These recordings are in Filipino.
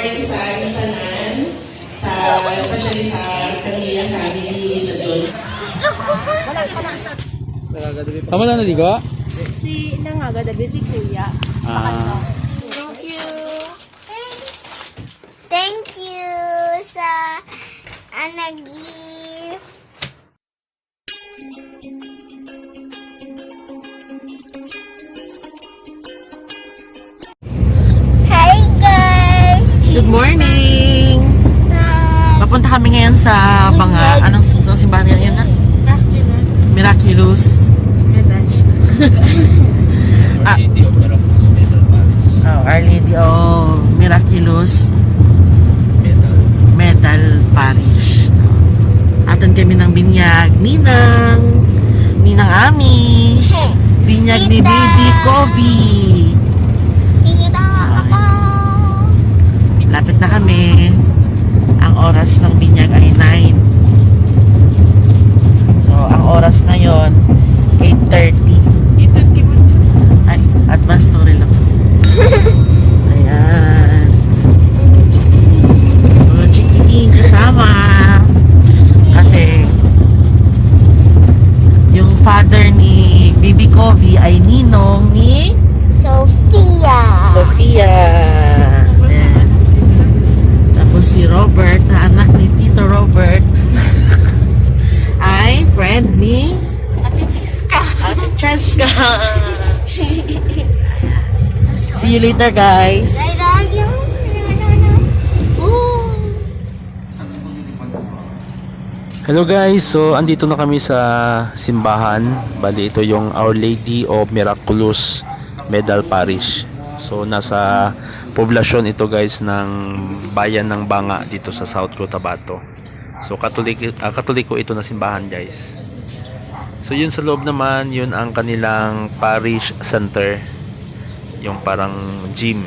Morning sa aming tanan, sa, especially sa kanila family, sa doon. Kamu na naligo? Si Nangaga Dabi, si Kuya. Ah. Thank you. Thank you sa anagi. Morning! Papunta kami ngayon sa mga, anong, simbahan yan yan na? Miraculous. ah, oh, Our Lady of Miraculous Metal Parish. Atan kami ng binyag, Ninang, Ninang Ami, binyag ni Baby Kobe. Lapit na kami. Ang oras ng binyag ay 9. So, ang oras ngayon, 8.30. Ay, advance story lang. you later, guys. Hello guys, so andito na kami sa simbahan. Bali ito yung Our Lady of Miraculous Medal Parish. So nasa poblasyon ito guys ng bayan ng Banga dito sa South Cotabato. So katolik, ah, katoliko ito na simbahan guys. So yun sa loob naman, yun ang kanilang parish center. Yung parang gym.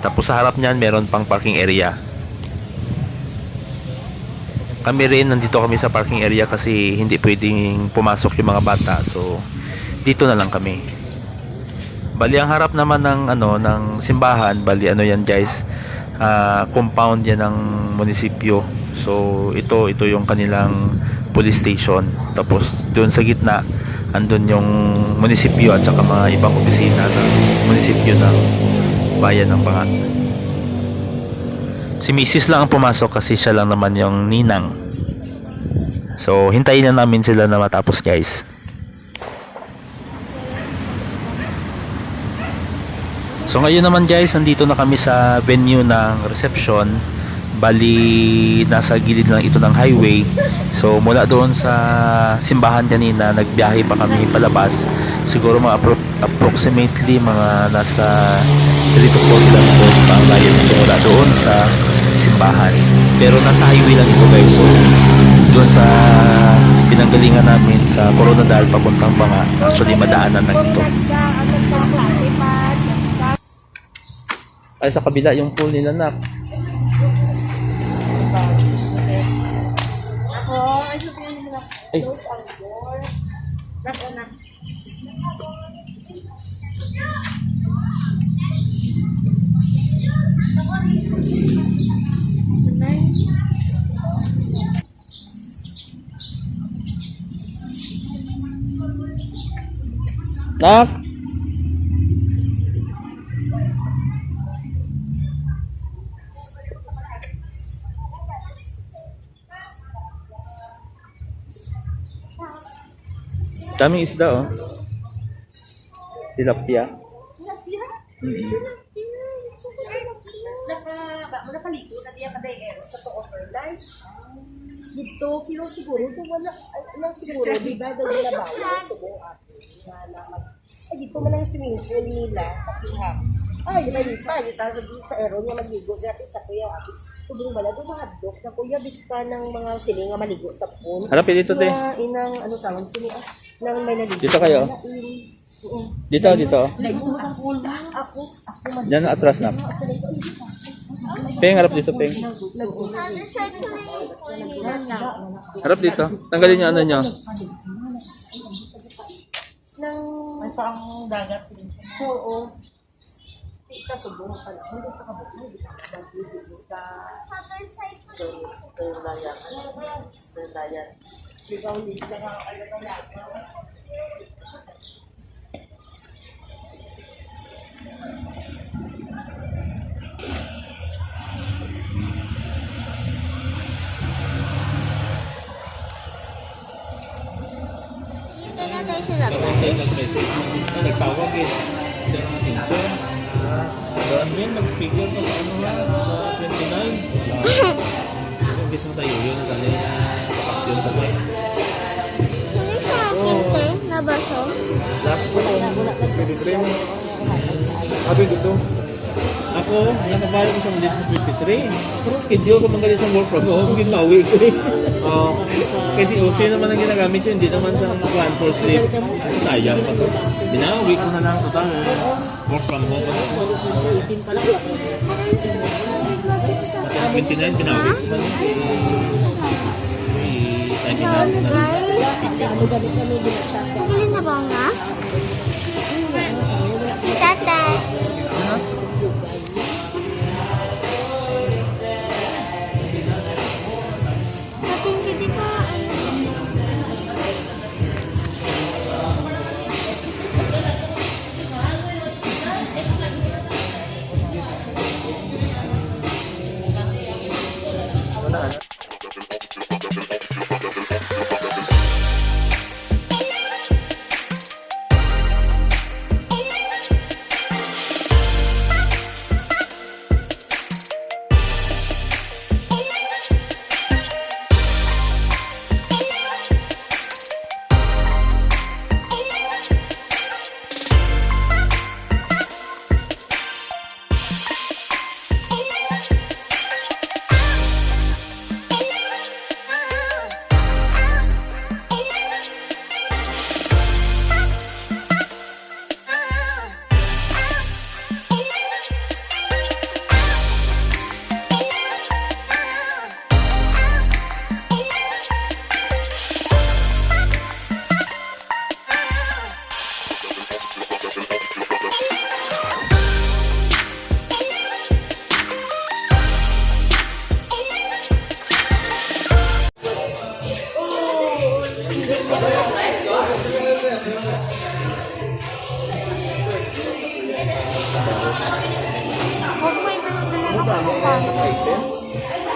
Tapos sa harap niyan meron pang parking area. Kami rin nandito kami sa parking area kasi hindi pwedeng pumasok yung mga bata. So dito na lang kami. Bali ang harap naman ng ano ng simbahan bali ano yan guys? Ah, compound yan ng munisipyo so ito ito yung kanilang police station tapos doon sa gitna andun yung munisipyo at saka mga ibang opisina ng munisipyo ng bayan ng Bangat Si Mrs. lang ang pumasok kasi siya lang naman yung ninang. So, hintayin na namin sila na matapos guys. So ngayon naman guys, nandito na kami sa venue ng reception. Bali, nasa gilid lang ito ng highway. So mula doon sa simbahan kanina, nagbiyahe pa kami palabas. Siguro mga appro- approximately mga nasa 3 to 4 kilometers pa ang layo mula doon sa simbahan. Pero nasa highway lang ito guys. So doon sa pinanggalingan namin sa Coronadal papuntang Banga. Actually madaanan na ito. Ay sa kabila yung pool nila nak. Mo na. Ay. Close ang door. Nako na. Nak! Daming isda oh. Tilapia. Naka, ba mo nakaligo na diya kada ero sa to offer life. Dito, kilo siguro, ito wala, lang siguro, di ba, daw nila bawal, mag, ay, dito man lang swimming pool nila sa pihak. Ay, di ba, di tayo sa ero niya magligo, dati sa kuya, Sobrang bala, doon mahadlok na kuya, biska ng mga sili nga maligo sa pool. Harapin dito, te. Na, inang, ano tawag, sili, ah, nang may naligo. Dito kayo? Dito, dito. Sa? Ako, ako mag- Yan atras na. Peng, harap dito, Peng. Ano sa? Harap dito. Tanggalin niyo ano niyo. ng Ay, parang dagat. Oo. Sa subo ka lang. Hindi sa kabuk. Hindi ka mag-visit ka. Other side ko. Ikaw hindi ka nakakalaga na. Nagtawag eh. Sa teacher. Doon din, mag-speaker sa ano ha, sa 29. Imbis mo tayo yun, dali na kapasyon ko 23 mo. Ah, 22. Ako, nakabayad ko sa mga 23. Pero schedule ko mga sa work from home, ginawi ko eh. Oh. Kasi OC naman ang ginagamit yun, hindi naman sa plan for sleep. Sayang pa to. Binawi ko na lang total eh. Work from home pa to. 18 pa lang. 29, binawi ko pa lang. Ay, ay, ay, ay, ay, ay, ay, ay, ay, ay, ay, ay, ay, ay, ay, ay, ay, ay, ay, ay, 拜。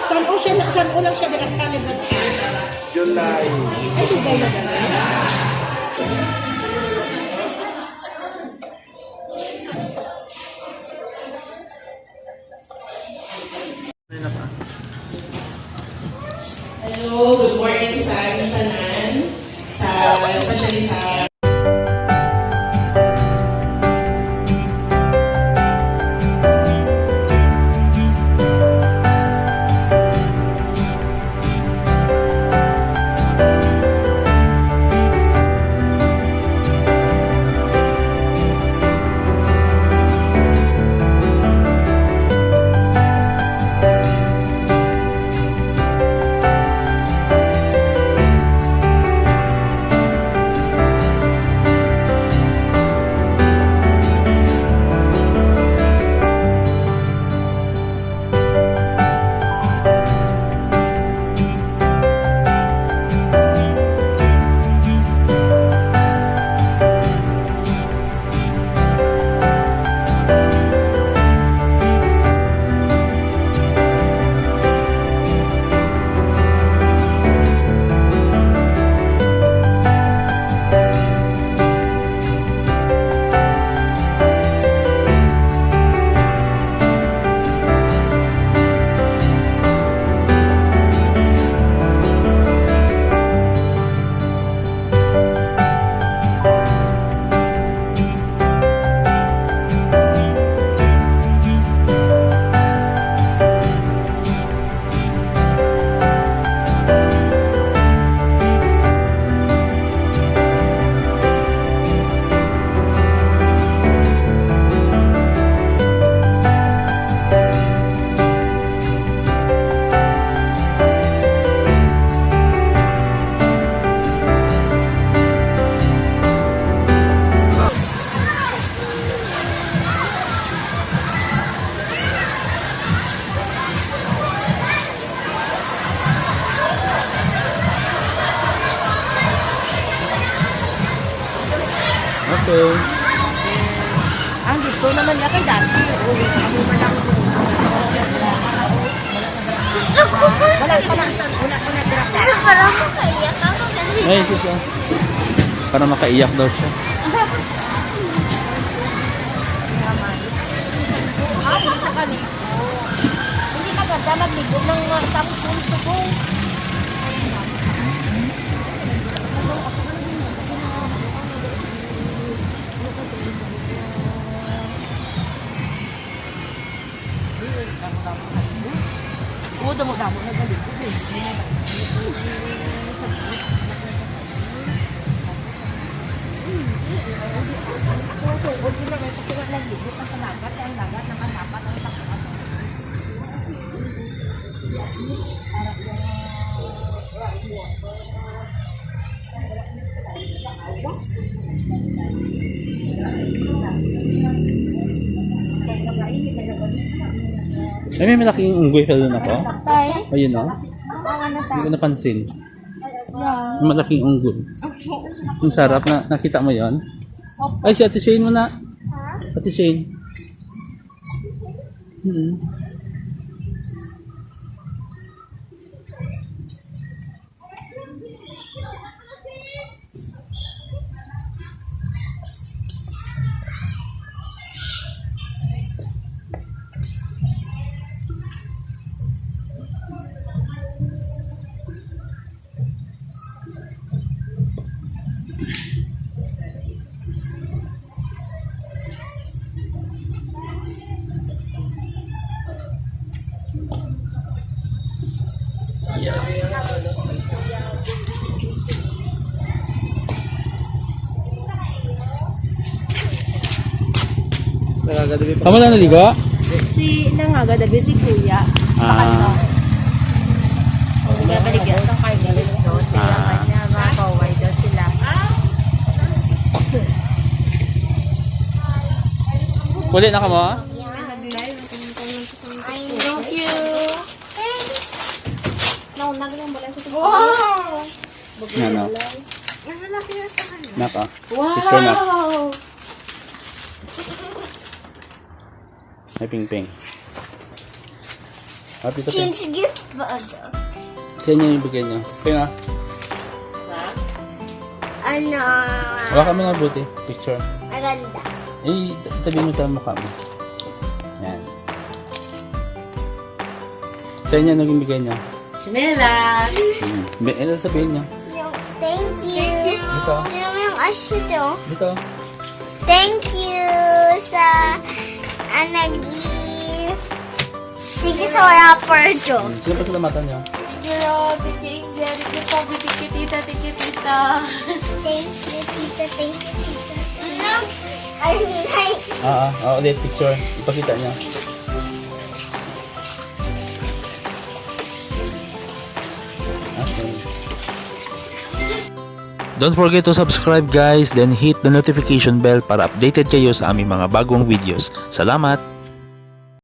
Saan ko siya, saan ko lang siya nakasalig na July. Ay, Dubai na Ay, sis, ah. Para makaiyak daw siya. Ako sa kanito. Hindi maganda magligo ng uh, sampung tubong. Oo, damo-damo na galit. Ay, may malaking unggoy sa doon ako. Tay. Ayun, oh. Hindi ko napansin. May malaking unggoy. Ang sarap na nakita mo yon. Ay, si Ate Shane mo na. Ate Shane. Hmm. Kamu na naligo? Si nangaga dabi si Kuya. Ah. Kaya baligyan sa Carmel. So, Ah. niya makaway daw sila. Kulit na ka mo? Ay, thank you. Naunag lang ba lang sa tubo? Wow! Ano? Nasalaki na sa kanya. Naka. Picture na. Ay, ping-ping. Happy to ping. Change gift ba ito? Sa inyo yung bigay niyo. Ping ah. Ano? Hawakan mo nga buti. Picture. Maganda. Eh, tabi mo sa mukha mo. Yan. Sa inyo, naging bigay niyo. Chinelas. Be- Ano sabihin niyo? Thank you. Dito. Ano yung ice ito? Dito. Thank you sa ah, nag-gift. Sige sa rapper, Jo. Hmm. Sino pa salamatan niyo? Grabe, Jane, Jerry, kita, tiki, tita, tiki, tita. Thank you, tita. Thank you, tita. Ay, ay. Ah, ah, ah, ulit, picture. Ipakita niyo. Don't forget to subscribe guys, then hit the notification bell para updated kayo sa aming mga bagong videos. Salamat!